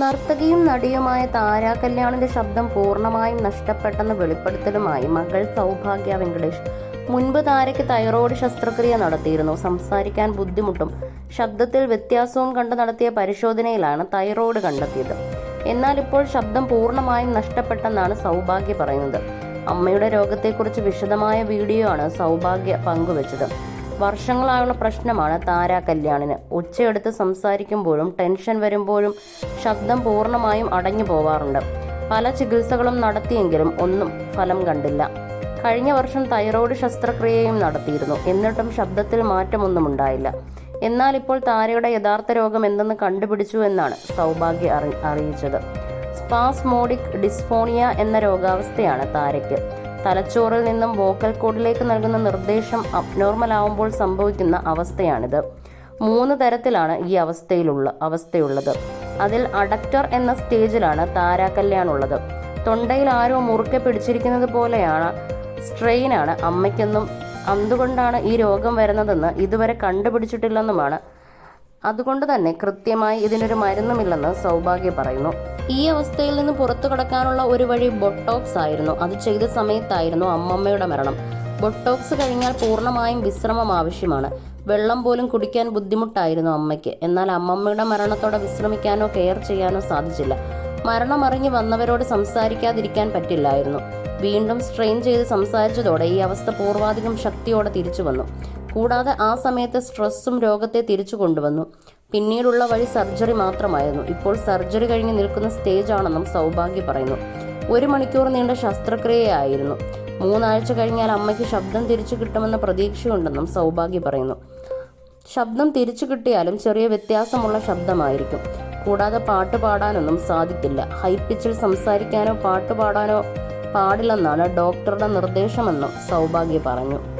നർത്തകിയും നടിയുമായ താരാ കല്യാണിന്റെ ശബ്ദം പൂർണമായും നഷ്ടപ്പെട്ടെന്ന് വെളിപ്പെടുത്തലുമായി മകൾ സൗഭാഗ്യ വെങ്കടേഷ്. മുൻപ് താരയ്ക്ക് തൈറോയ്ഡ് ശസ്ത്രക്രിയ നടത്തിയിരുന്നു. സംസാരിക്കാൻ ബുദ്ധിമുട്ടും ശബ്ദത്തിൽ വ്യത്യാസവും കണ്ട് നടത്തിയ പരിശോധനയിലാണ് തൈറോയ്ഡ് കണ്ടെത്തിയത്. എന്നാൽ ഇപ്പോൾ ശബ്ദം പൂർണമായും നഷ്ടപ്പെട്ടെന്നാണ് സൗഭാഗ്യ പറയുന്നത്. അമ്മയുടെ രോഗത്തെക്കുറിച്ച് വിശദമായ വീഡിയോ ആണ് സൗഭാഗ്യ പങ്കുവച്ചത്. വർഷങ്ങളായുള്ള പ്രശ്നമാണ് താര കല്യാണിന്. ഉച്ചയെടുത്ത് സംസാരിക്കുമ്പോഴും ടെൻഷൻ വരുമ്പോഴും ശബ്ദം പൂർണമായും അടഞ്ഞു പോവാറുണ്ട്. പല ചികിത്സകളും നടത്തിയെങ്കിലും ഒന്നും ഫലം കണ്ടില്ല. കഴിഞ്ഞ വർഷം തൈറോയ്ഡ് ശസ്ത്രക്രിയയും നടത്തിയിരുന്നു. എന്നിട്ടും ശബ്ദത്തിൽ മാറ്റമൊന്നും ഉണ്ടായില്ല എന്നാൽ ഇപ്പോൾ താരയുടെ യഥാർത്ഥ രോഗം എന്തെന്ന് കണ്ടുപിടിച്ചു എന്നാണ് സൗഭാഗ്യ അറി അറിയിച്ചത്. സ്പാസ്മോഡിക് ഡിസ്ഫോണിയ എന്ന രോഗാവസ്ഥയാണ് താരയ്ക്ക്. തലച്ചോറിൽ നിന്നും വോക്കൽ കോഡിലേക്ക് നൽകുന്ന നിർദ്ദേശം അബ്നോർമൽ ആവുമ്പോൾ സംഭവിക്കുന്ന അവസ്ഥയാണിത്. മൂന്ന് തരത്തിലാണ് ഈ അവസ്ഥയിലുള്ള അവസ്ഥയുള്ളത്. അതിൽ അഡക്റ്റർ എന്ന സ്റ്റേജിലാണ് താരാക്കല്യാണുള്ളത് തൊണ്ടയിൽ ആരോ മുറുക്കെ പിടിച്ചിരിക്കുന്നത് പോലെയാണ് സ്ട്രെയിനാണ് അമ്മയ്ക്കെന്നും അതുകൊണ്ടാണ് ഈ രോഗം വരുന്നതെന്ന് ഇതുവരെ കണ്ടുപിടിച്ചിട്ടില്ലെന്നുമാണ് അതുകൊണ്ട് തന്നെ കൃത്യമായി ഇതിനൊരു മരുന്നുമില്ലെന്ന് സൗഭാഗ്യ പറയുന്നു. ഈ അവസ്ഥയിൽ നിന്ന് പുറത്തു കടക്കാനുള്ള ഒരു വഴി ബൊട്ടോക്സ് ആയിരുന്നു. അത് ചെയ്ത സമയത്തായിരുന്നു അമ്മമ്മയുടെ മരണം. ബൊട്ടോക്സ് കഴിഞ്ഞാൽ പൂർണമായും വിശ്രമം ആവശ്യമാണ്. വെള്ളം പോലും കുടിക്കാൻ ബുദ്ധിമുട്ടായിരുന്നു അമ്മയ്ക്ക്. എന്നാൽ അമ്മമ്മയുടെ മരണത്തോടെ വിശ്രമിക്കാനോ കെയർ ചെയ്യാനോ സാധിച്ചില്ല. മരണം അറിഞ്ഞ് വന്നവരോട് സംസാരിക്കാതിരിക്കാൻ പറ്റില്ലായിരുന്നു. വീണ്ടും സ്ട്രെയിൻ ചെയ്ത് സംസാരിച്ചതോടെ ഈ അവസ്ഥ പൂർവാധികം ശക്തിയോടെ തിരിച്ചു വന്നു. കൂടാതെ ആ സമയത്ത് സ്ട്രെസ്സും രോഗത്തെ തിരിച്ചു കൊണ്ടുവന്നു. പിന്നീടുള്ള വഴി സർജറി മാത്രമായിരുന്നു. ഇപ്പോൾ സർജറി കഴിഞ്ഞ് നിൽക്കുന്ന സ്റ്റേജ് ആണെന്നും സൗഭാഗ്യ പറയുന്നു. ഒരു മണിക്കൂർ നീണ്ട ശസ്ത്രക്രിയയായിരുന്നു. മൂന്നാഴ്ച കഴിഞ്ഞാൽ അമ്മയ്ക്ക് ശബ്ദം തിരിച്ചു കിട്ടുമെന്ന പ്രതീക്ഷയുണ്ടെന്നും സൗഭാഗ്യ പറയുന്നു. ശബ്ദം തിരിച്ചു കിട്ടിയാലും ചെറിയ വ്യത്യാസമുള്ള ശബ്ദമായിരിക്കും. കൂടാതെ പാട്ട് പാടാനൊന്നും സാധിക്കില്ല. ഹൈ പിച്ചിൽ സംസാരിക്കാനോ പാട്ട് പാടാനോ പാടില്ലെന്നാണ് ഡോക്ടറുടെ നിർദ്ദേശമെന്നും സൗഭാഗ്യ പറഞ്ഞു.